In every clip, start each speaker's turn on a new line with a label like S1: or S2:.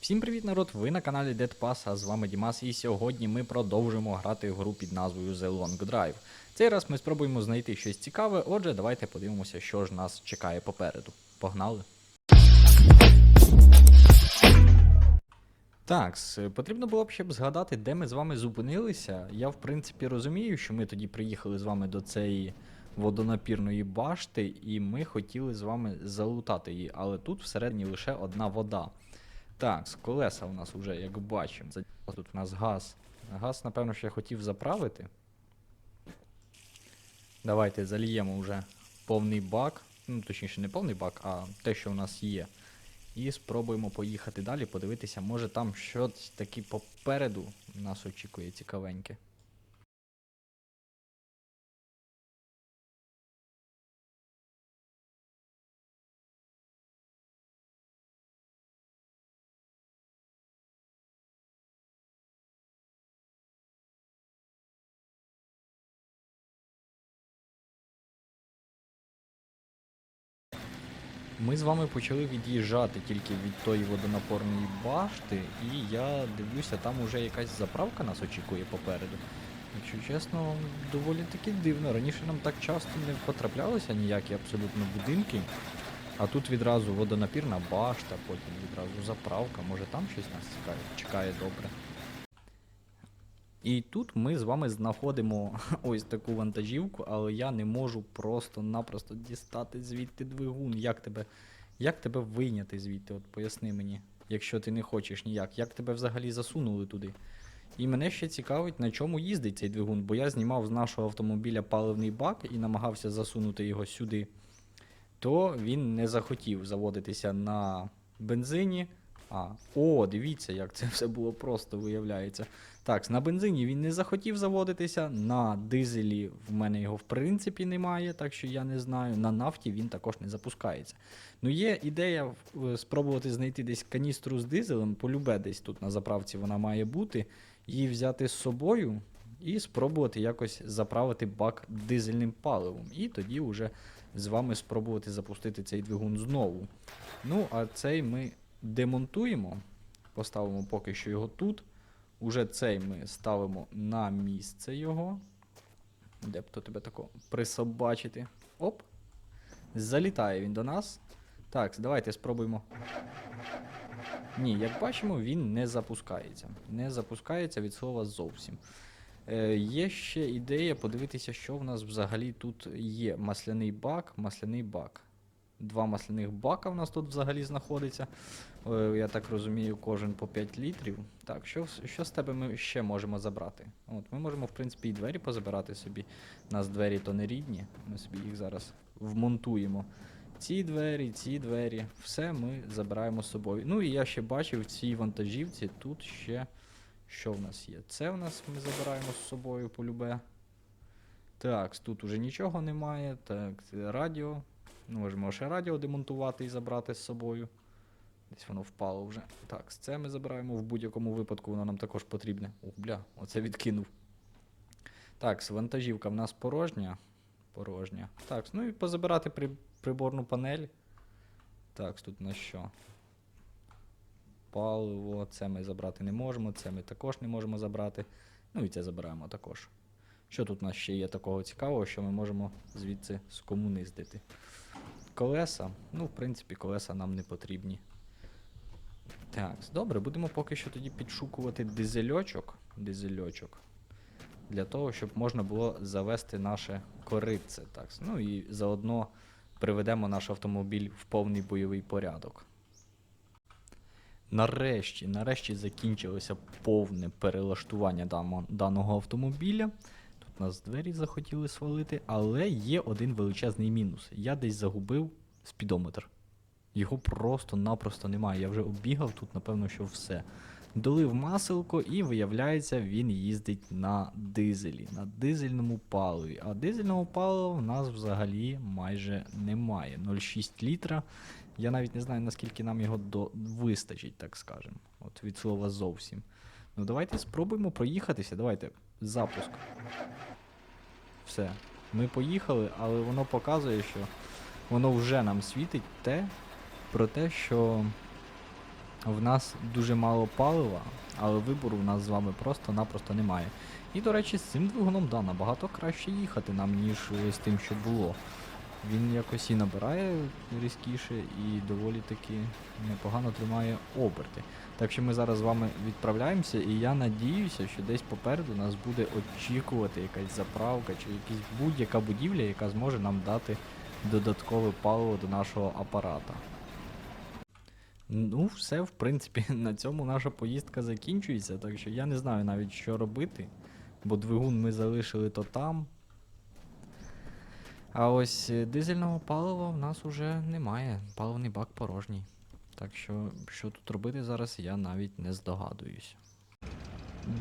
S1: Всім привіт, народ! Ви на каналі Dead Pass, а з вами Дімас, і сьогодні ми продовжимо грати в гру під назвою The Long Drive. Цей раз ми спробуємо знайти щось цікаве, отже, давайте подивимося, що ж нас чекає попереду. Погнали! Так, потрібно було б ще б згадати, де ми з вами зупинилися. Я, в принципі, розумію, що ми тоді приїхали з вами до цієї водонапірної башти, і ми хотіли з вами залутати її, але тут всередині лише одна вода. Так, з колеса у нас вже, як бачимо. Тут у нас газ. Газ, напевно, ще хотів заправити. Давайте зальємо вже повний бак. Ну, точніше, не повний бак, а те, що у нас є. І спробуємо поїхати далі, подивитися, може там щось таки попереду нас очікує цікавеньке. Ми з вами почали від'їжджати тільки від тої водонапорної башти, і я дивлюся, там уже якась заправка нас очікує попереду. Якщо чесно, доволі таки дивно. Раніше нам так часто не потраплялися ніякі абсолютно будинки. А тут відразу водонапірна башта, потім відразу заправка. Може там щось нас чекає, чекає добре. І тут ми з вами знаходимо ось таку вантажівку, але я не можу просто-напросто дістати звідти двигун. Як тебе, як тебе вийняти звідти? От поясни мені, якщо ти не хочеш ніяк, як тебе взагалі засунули туди? І мене ще цікавить, на чому їздить цей двигун, бо я знімав з нашого автомобіля паливний бак і намагався засунути його сюди, то він не захотів заводитися на бензині. А, о, дивіться, як це все було просто виявляється. Так, на бензині він не захотів заводитися, на дизелі в мене його в принципі немає, так що я не знаю. На нафті він також не запускається. Ну, є ідея спробувати знайти десь каністру з дизелем, полюбе десь тут на заправці вона має бути, її взяти з собою і спробувати якось заправити бак дизельним паливом. І тоді вже з вами спробувати запустити цей двигун знову. Ну, а цей ми демонтуємо, поставимо поки що його тут. Уже цей ми ставимо на місце його. Де б то тебе тако присобачити. Оп. Залітає він до нас. Так, давайте спробуємо. Ні, як бачимо, він не запускається. Не запускається від слова зовсім. Е, є ще ідея подивитися, що в нас взагалі тут є. Масляний бак, масляний бак. Два масляних бака в нас тут взагалі знаходиться. Е, Я так розумію, кожен по 5 літрів. Так, що, що з тебе ми ще можемо забрати? От, ми можемо, в принципі, і двері позабирати собі. У нас двері то не рідні. Ми собі їх зараз вмонтуємо. Ці двері, ці двері, все ми забираємо з собою. Ну і я ще бачив в цій вантажівці тут ще. Що в нас є? Це в нас ми забираємо з собою полюбе. Так, тут уже нічого немає. Так, радіо. Ну, можемо ще радіо демонтувати і забрати з собою. Десь воно впало вже. Так, це ми забираємо в будь-якому випадку, воно нам також потрібне. Ух, бля, оце відкинув. Так, вантажівка в нас порожня. Порожня. Так, ну і позабирати при, приборну панель. Так, тут на що? Паливо, це ми забрати не можемо, це ми також не можемо забрати. Ну і це забираємо також. Що тут у нас ще є такого цікавого, що ми можемо звідси скомуниздити? Колеса. Ну, в принципі, колеса нам не потрібні. Так, добре, будемо поки що тоді підшукувати дизельочок. Дизельочок. Для того, щоб можна було завести наше коритце. Так. Ну і заодно приведемо наш автомобіль в повний бойовий порядок. Нарешті, нарешті закінчилося повне перелаштування даного, даного автомобіля. Тут нас двері захотіли свалити, але є один величезний мінус. Я десь загубив спідометр. Його просто-напросто немає. Я вже оббігав тут, напевно, що все. Долив маселко, і виявляється, він їздить на дизелі, на дизельному паливі. А дизельного палива в нас взагалі майже немає. 0,6 літра. Я навіть не знаю, наскільки нам його до... вистачить, так скажемо. От від слова зовсім. Ну давайте спробуємо проїхатися. Давайте. Запуск. Все. Ми поїхали, але воно показує, що воно вже нам світить те про те, що в нас дуже мало палива, але вибору в нас з вами просто-напросто немає. І, до речі, з цим двигуном да, набагато краще їхати нам, ніж з тим, що було. Він якось і набирає різкіше і доволі таки непогано тримає оберти. Так що ми зараз з вами відправляємося, і я надіюся, що десь попереду нас буде очікувати якась заправка чи якась будь-яка будівля, яка зможе нам дати додаткове паливо до нашого апарата. Ну, все, в принципі, на цьому наша поїздка закінчується, так що я не знаю навіть, що робити, бо двигун ми залишили то там. А ось е, дизельного палива в нас уже немає. Паливний бак порожній. Так що, що тут робити зараз, я навіть не здогадуюсь.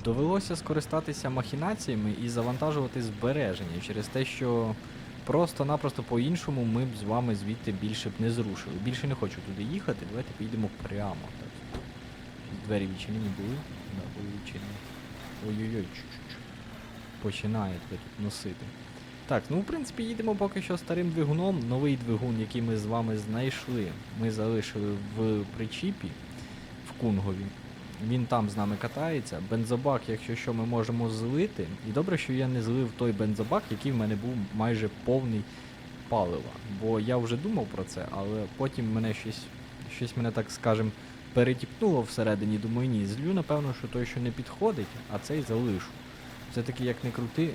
S1: Довелося скористатися махінаціями і завантажувати збереження через те, що просто-напросто по-іншому ми б з вами звідти більше б не зрушили. Більше не хочу туди їхати, давайте поїдемо прямо. Так. Двері відчинені були? Да, були відчинені. Ой-ой-ой. Починає тебе тут носити. Так, ну в принципі їдемо поки що старим двигуном. Новий двигун, який ми з вами знайшли, ми залишили в причіпі в Кунгові. Він там з нами катається. Бензобак, якщо що, ми можемо злити. І добре, що я не злив той бензобак, який в мене був майже повний палива. Бо я вже думав про це, але потім мене щось, щось мене так скажем, перетіпнуло всередині. Думаю, ні, злю, напевно, що той, що не підходить, а цей залишу. Все-таки, як не крути,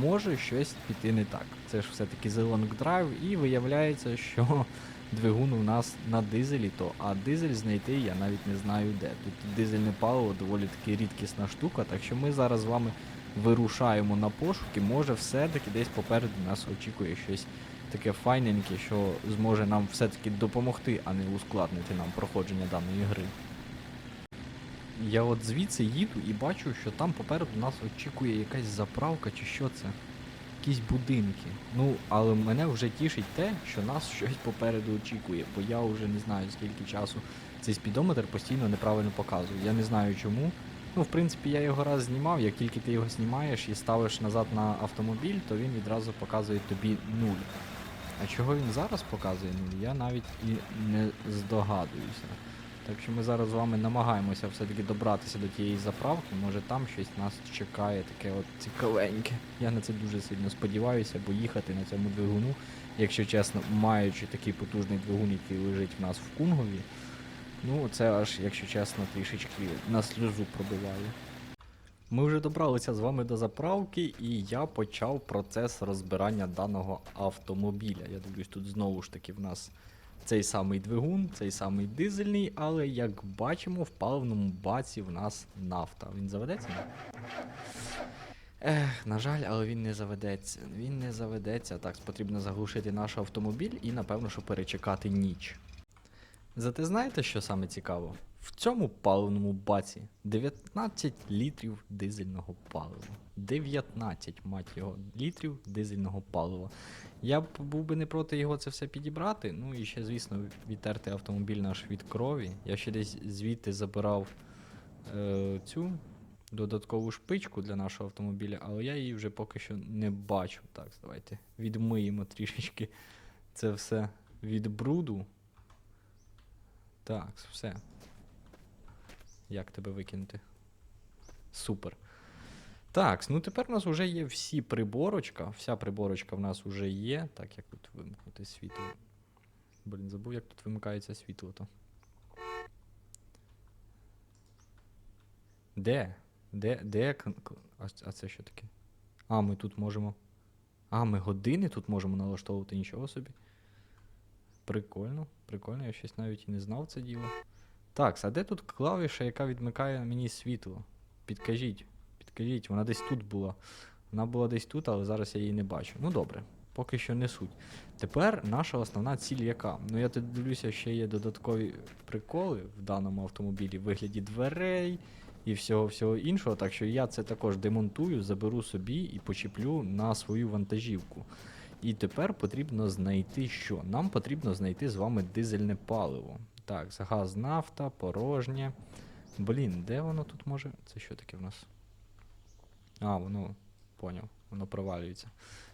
S1: може щось піти не так. Це ж все-таки Long Drive, і виявляється, що двигун у нас на дизелі, то а дизель знайти я навіть не знаю де. Тут дизельне паливо доволі таки рідкісна штука, так що ми зараз з вами вирушаємо на пошуки. Може, все-таки десь попереду нас очікує щось таке файненьке, що зможе нам все-таки допомогти, а не ускладнити нам проходження даної гри. Я от звідси їду і бачу, що там попереду нас очікує якась заправка чи що це. Якісь будинки. Ну, але мене вже тішить те, що нас щось попереду очікує, бо я вже не знаю скільки часу цей спідометр постійно неправильно показує. Я не знаю чому. Ну, в принципі, я його раз знімав, як тільки ти його знімаєш і ставиш назад на автомобіль, то він відразу показує тобі нуль. А чого він зараз показує нуль, я навіть і не здогадуюся. Так що ми зараз з вами намагаємося все-таки добратися до тієї заправки. Може там щось нас чекає таке от цікавеньке. Я на це дуже сильно сподіваюся, бо їхати на цьому двигуну, якщо чесно, маючи такий потужний двигун, який лежить в нас в Кунгові, ну це аж, якщо чесно, трішечки на сльозу пробиває. Ми вже добралися з вами до заправки, і я почав процес розбирання даного автомобіля. Я дивлюсь, тут знову ж таки в нас цей самий двигун, цей самий дизельний, але як бачимо, в паливному баці в нас нафта. Він заведеться? Ех, на жаль, але він не заведеться. Він не заведеться. Так, потрібно заглушити наш автомобіль і, напевно, що перечекати ніч. Зате знаєте, що саме цікаво? В цьому паливному баці 19 літрів дизельного палива. 19, мать його, літрів дизельного палива. Я б був би не проти його це все підібрати. Ну і ще, звісно, відтерти автомобіль наш від крові. Я ще десь звідти забирав е, цю додаткову шпичку для нашого автомобіля, але я її вже поки що не бачу. Так, давайте відмиємо трішечки це все від бруду. Так, все. Як тебе викинути? Супер. Так, ну тепер у нас вже є всі приборочка. Вся приборочка в нас вже є. Так, як тут вимкнути світло. Блін, забув, як тут вимикається світло то. Де? Де? Де? А, а це що таке? А, ми тут можемо. А, ми години тут можемо налаштовувати нічого собі. Прикольно, прикольно, я щось навіть і не знав це діло. Так, а де тут клавіша, яка відмикає мені світло? Підкажіть, підкажіть, вона десь тут була. Вона була десь тут, але зараз я її не бачу. Ну добре, поки що не суть. Тепер наша основна ціль яка? Ну я тут дивлюся, ще є додаткові приколи в даному автомобілі в вигляді дверей і всього всього іншого. Так що я це також демонтую, заберу собі і почіплю на свою вантажівку. І тепер потрібно знайти що? Нам потрібно знайти з вами дизельне паливо. Так, газ, нафта, порожнє. Блін, де воно тут може. Це що таке в нас? А, воно. Поняв, воно провалюється.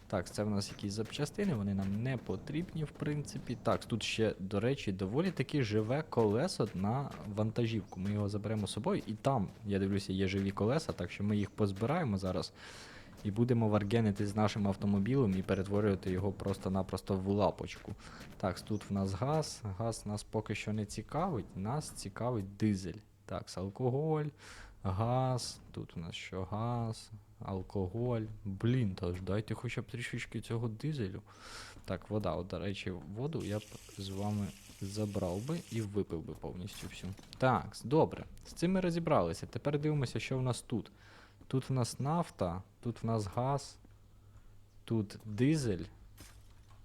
S1: Так, це в нас якісь запчастини, вони нам не потрібні, в принципі. Так, тут ще, до речі, доволі таки живе колесо на вантажівку. Ми його заберемо з собою, і там, я дивлюся, є живі колеса, так що ми їх позбираємо зараз. І будемо варгенити з нашим автомобілем і перетворювати його просто-напросто в лапочку. Так, тут в нас газ. Газ нас поки що не цікавить, нас цікавить дизель. Так, алкоголь, газ. Тут у нас що газ, алкоголь. Блін, та ж дайте хоча б трішечки цього дизелю. Так, вода. От, до речі, воду я б з вами забрав би і випив би повністю всю. Так, добре. З цим ми розібралися. Тепер дивимося, що в нас тут. Тут в нас нафта, тут в нас газ, тут дизель.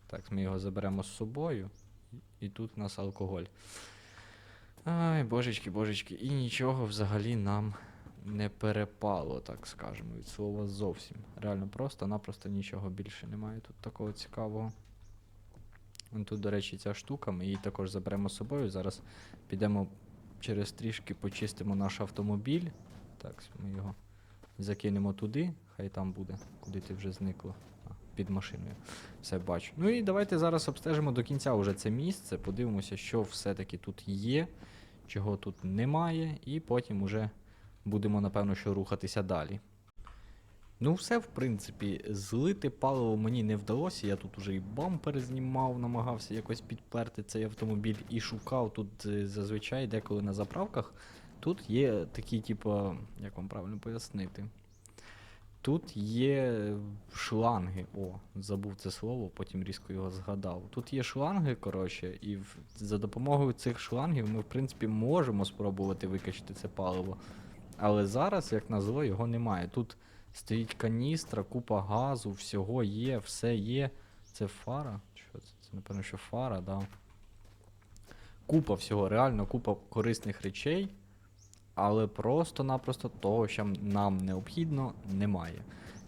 S1: Так, ми його заберемо з собою. І тут в нас алкоголь. Ай, божечки, божечки. І нічого взагалі нам не перепало, так скажемо, від слова зовсім. Реально просто-напросто нічого більше немає тут такого цікавого. Тут, до речі, ця штука, ми її також заберемо з собою. Зараз підемо через трішки почистимо наш автомобіль. Так, ми його закинемо туди, хай там буде, куди ти вже зникло. Під машиною. Все бачу. Ну і давайте зараз обстежимо до кінця уже це місце, подивимося, що все-таки тут є, чого тут немає, і потім уже будемо, напевно, що рухатися далі. Ну, все, в принципі, злити паливо мені не вдалося. Я тут уже і бампер знімав, намагався якось підперти цей автомобіль і шукав тут е, зазвичай деколи на заправках. Тут є такі, типу, як вам правильно пояснити. Тут є шланги. О, забув це слово, потім різко його згадав. Тут є шланги, коротше, і в- за допомогою цих шлангів ми, в принципі, можемо спробувати викачати це паливо. Але зараз, як назло, його немає. Тут стоїть каністра, купа газу, всього є, все є. Це фара? Що це? Це, напевно, що фара, да. Купа всього, реально купа корисних речей, але просто-напросто того, що нам необхідно, немає.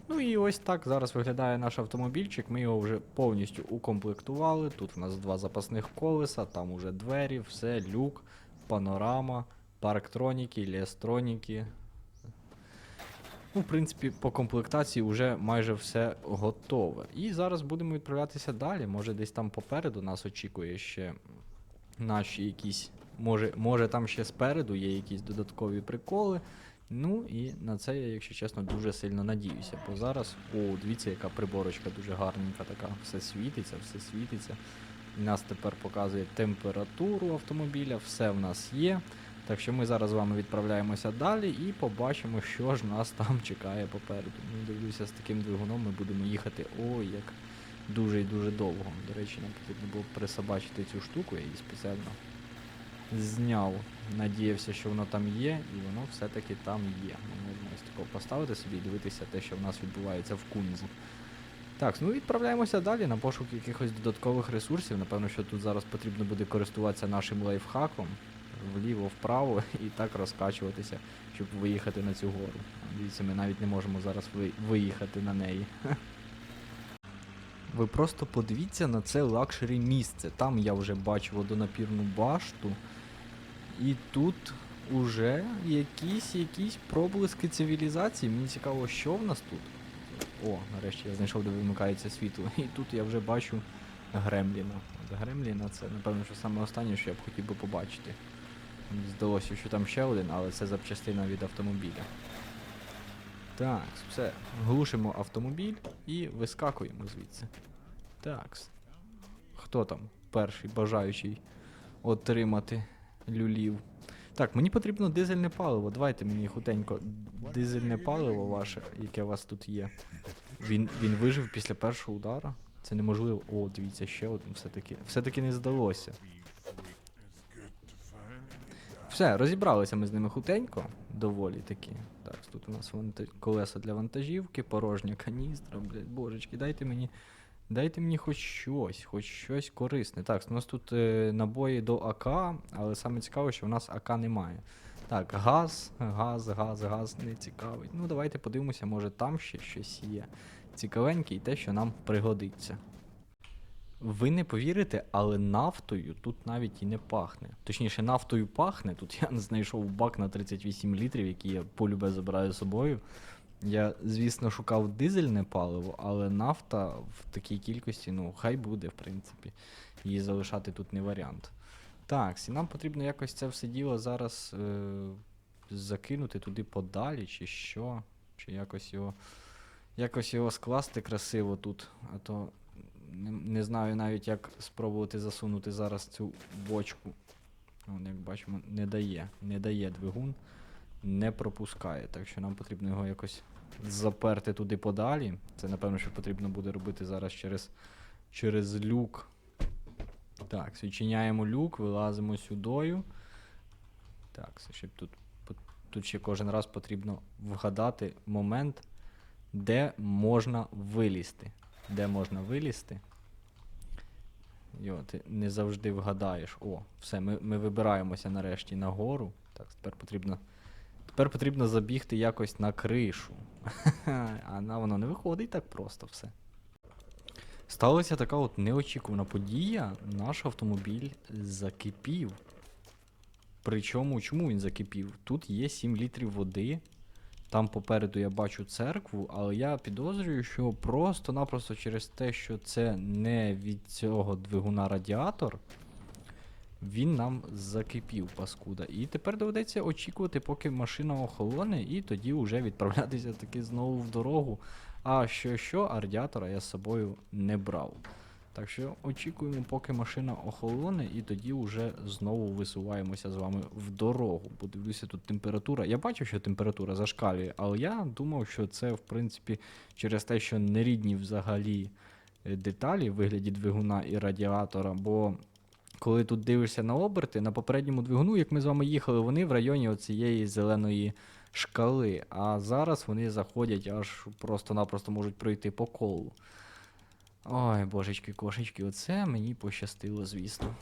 S1: Ну і ось так зараз виглядає наш автомобільчик. Ми його вже повністю укомплектували. Тут в нас два запасних колеса, там уже двері, все, люк, панорама, парктроніки, ліестроніки. Ну, в принципі, по комплектації вже майже все готове. І зараз будемо відправлятися далі. Може, десь там попереду нас очікує ще наші якісь. Може, може там ще спереду є якісь додаткові приколи. Ну і на це я, якщо чесно, дуже сильно надіюся. Бо зараз, о, дивіться, яка приборочка дуже гарненька така. Все світиться, все світиться. І нас тепер показує температуру автомобіля, все в нас є. Так що ми зараз з вами відправляємося далі і побачимо, що ж нас там чекає попереду. Ну, дивлюся, з таким двигуном ми будемо їхати. Ой, як дуже і дуже довго. До речі, нам потрібно було присобачити цю штуку, я її спеціально зняв. Надіявся, що воно там є, і воно все-таки там є. Ми можемо ось такого поставити собі і дивитися те, що в нас відбувається в кунзі. Так, ну відправляємося далі на пошук якихось додаткових ресурсів. Напевно, що тут зараз потрібно буде користуватися нашим лайфхаком вліво, вправо і так розкачуватися, щоб виїхати на цю гору. Дивіться, ми навіть не можемо зараз виїхати на неї. Ви просто подивіться на це лакшері місце. Там я вже бачу водонапірну башту. І тут уже якісь якісь проблиски цивілізації. Мені цікаво, що в нас тут. О, нарешті я знайшов, де вимикається світло. І тут я вже бачу Гремліна. От Гремліна це, напевно, що саме останнє, що я б хотів би побачити. Мені здалося, що там ще один, але це запчастина від автомобіля. Так, все. Глушимо автомобіль і вискакуємо звідси. Так. Хто там перший бажаючий отримати люлів? Так, мені потрібно дизельне паливо. Давайте мені хутенько дизельне паливо ваше, яке у вас тут є. Він, він вижив після першого удара? Це неможливо. О, дивіться, ще один все-таки. Все-таки не здалося. Все, розібралися ми з ними хутенько, доволі таки. Так, тут у нас ванта- колеса для вантажівки, порожня каністра, блядь, божечки, дайте мені. Дайте мені хоч щось, хоч щось корисне. Так, у нас тут е, набої до АК, але саме цікаве, що в нас АК немає. Так, газ, газ, газ, газ не цікавить. Ну, давайте подивимося, може там ще щось є. Цікавеньке і те, що нам пригодиться. Ви не повірите, але нафтою тут навіть і не пахне. Точніше, нафтою пахне. Тут я знайшов бак на 38 літрів, який я полюбе забираю з собою. Я, звісно, шукав дизельне паливо, але нафта в такій кількості, ну, хай буде, в принципі. Її залишати тут не варіант. Так, і нам потрібно якось це все діло зараз е, закинути туди подалі, чи що. Чи якось його. Якось його скласти красиво тут. А то не, не знаю навіть, як спробувати засунути зараз цю бочку. Вон, як бачимо, не дає. Не дає двигун, не пропускає. Так що нам потрібно його якось заперти туди подалі. Це, напевно, що потрібно буде робити зараз через, через люк. Так, відчиняємо люк, вилазимо сюдою. Так, ще тут, тут ще кожен раз потрібно вгадати момент, де можна вилізти. Де можна вилізти. Йо, ти не завжди вгадаєш. О, все, ми, ми вибираємося нарешті нагору. Так, тепер потрібно. Тепер потрібно забігти якось на кришу. а воно не виходить так просто все. Сталася така от неочікувана подія. Наш автомобіль закипів. Причому чому він закипів? Тут є 7 літрів води. Там попереду я бачу церкву, але я підозрюю, що просто-напросто через те, що це не від цього двигуна радіатор, він нам закипів, паскуда. І тепер доведеться очікувати, поки машина охолоне, і тоді вже відправлятися таки знову в дорогу. А що що, а радіатора я з собою не брав. Так що очікуємо, поки машина охолоне, і тоді вже знову висуваємося з вами в дорогу. Бо дивлюся, тут температура. Я бачив, що температура зашкалює, але я думав, що це, в принципі, через те, що нерідні взагалі е, деталі в вигляді двигуна і радіатора, бо коли тут дивишся на оберти, на попередньому двигуну, як ми з вами їхали, вони в районі оцієї зеленої шкали. А зараз вони заходять аж просто-напросто можуть пройти по колу. Ой, божечки, кошечки, оце мені пощастило, звісно.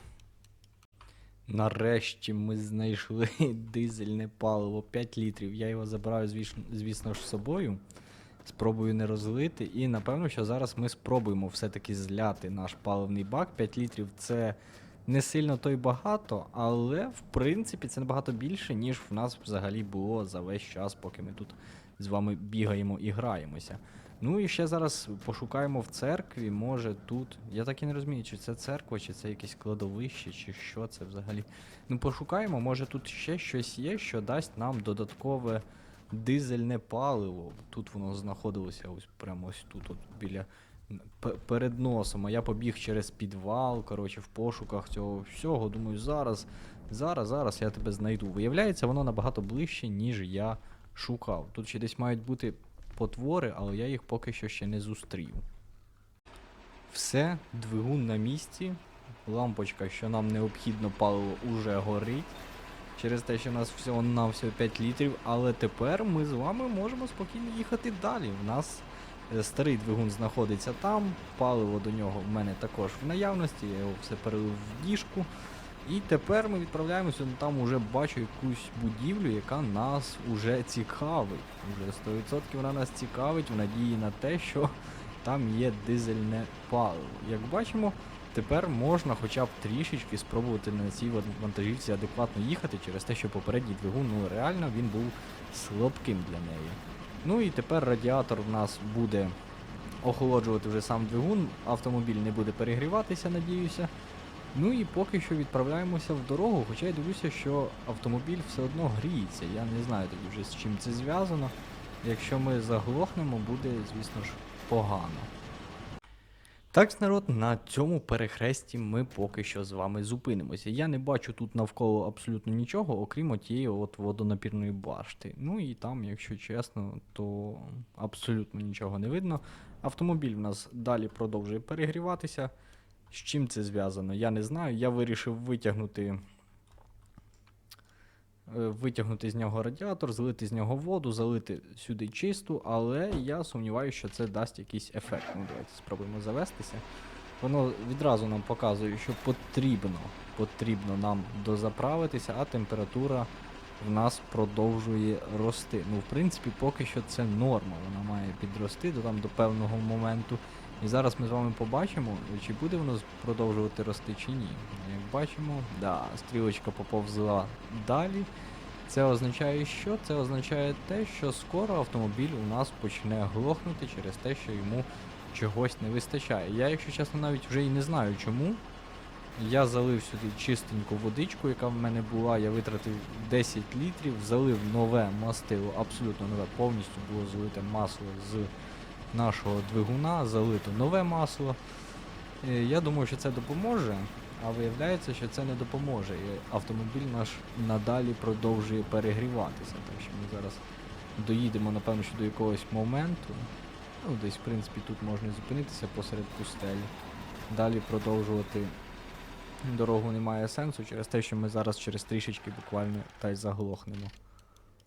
S1: Нарешті ми знайшли дизельне паливо 5 літрів. Я його забираю, звісно, ж, з собою. Спробую не розлити. І напевно, що зараз ми спробуємо все-таки зляти наш паливний бак. 5 літрів це не сильно то й багато, але в принципі це набагато більше, ніж в нас взагалі було за весь час, поки ми тут з вами бігаємо і граємося. Ну і ще зараз пошукаємо в церкві, може тут. Я так і не розумію, чи це церква, чи це якесь кладовище, чи що це взагалі. Ну пошукаємо, може тут ще щось є, що дасть нам додаткове дизельне паливо. Тут воно знаходилося ось прямо ось тут, от біля перед носом. А я побіг через підвал, коротше, в пошуках цього всього. Думаю, зараз, зараз, зараз я тебе знайду. Виявляється, воно набагато ближче, ніж я шукав. Тут ще десь мають бути потвори, але я їх поки що ще не зустрів. Все, двигун на місці. Лампочка, що нам необхідно паливо, уже горить. Через те, що у нас всього на всього 5 літрів, але тепер ми з вами можемо спокійно їхати далі. У нас старий двигун знаходиться там, паливо до нього в мене також в наявності, я його все перелив в діжку. І тепер ми відправляємося, ну там уже бачу якусь будівлю, яка нас уже цікавить. Уже 100% вона нас цікавить в надії на те, що там є дизельне паливо. Як бачимо, тепер можна хоча б трішечки спробувати на цій вантажівці адекватно їхати через те, що попередній двигун, ну реально він був слабким для неї. Ну і тепер радіатор в нас буде охолоджувати вже сам двигун, автомобіль не буде перегріватися, надіюся. Ну і поки що відправляємося в дорогу, хоча я дивлюся, що автомобіль все одно гріється. Я не знаю тоді вже з чим це зв'язано. Якщо ми заглохнемо, буде, звісно ж, погано. Так, народ, на цьому перехресті ми поки що з вами зупинимося. Я не бачу тут навколо абсолютно нічого, окрім тієї от водонапірної башти. Ну і там, якщо чесно, то абсолютно нічого не видно. Автомобіль в нас далі продовжує перегріватися. З чим це зв'язано, я не знаю. Я вирішив витягнути. Е, Витягнути з нього радіатор, злити з нього воду, залити сюди чисту, але я сумніваюся, що це дасть якийсь ефект. Ну, давайте спробуємо завестися. Воно відразу нам показує, що потрібно, потрібно нам дозаправитися, а температура в нас продовжує рости. Ну, в принципі, поки що це норма. Вона має підрости до там до певного моменту. І зараз ми з вами побачимо, чи буде воно продовжувати рости чи ні. Як бачимо, да, стрілочка поповзла далі. Це означає що? Це означає те, що скоро автомобіль у нас почне глохнути через те, що йому чогось не вистачає. Я, якщо чесно, навіть вже і не знаю чому. Я залив сюди чистеньку водичку, яка в мене була. Я витратив 10 літрів, залив нове мастило, абсолютно нове, повністю було залите масло з нашого двигуна, залито нове масло. Е, Я думаю, що це допоможе, а виявляється, що це не допоможе. І автомобіль наш надалі продовжує перегріватися. Так що ми зараз доїдемо, напевно, що до якогось моменту. Ну, десь, в принципі, тут можна зупинитися посеред пустелі. Далі продовжувати дорогу немає сенсу через те, що ми зараз через трішечки буквально та й заглохнемо.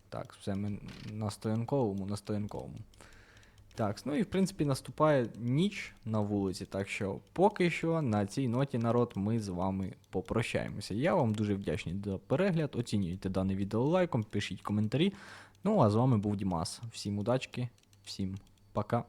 S1: Так, все, ми на стоянковому, на стоянковому. Так, ну і в принципі наступає ніч на вулиці, так що поки що на цій ноті народ ми з вами попрощаємося. Я вам дуже вдячний за перегляд. Оцінюйте дане відео лайком, пишіть коментарі. Ну а з вами був Дімас. Всім удачки, всім пока.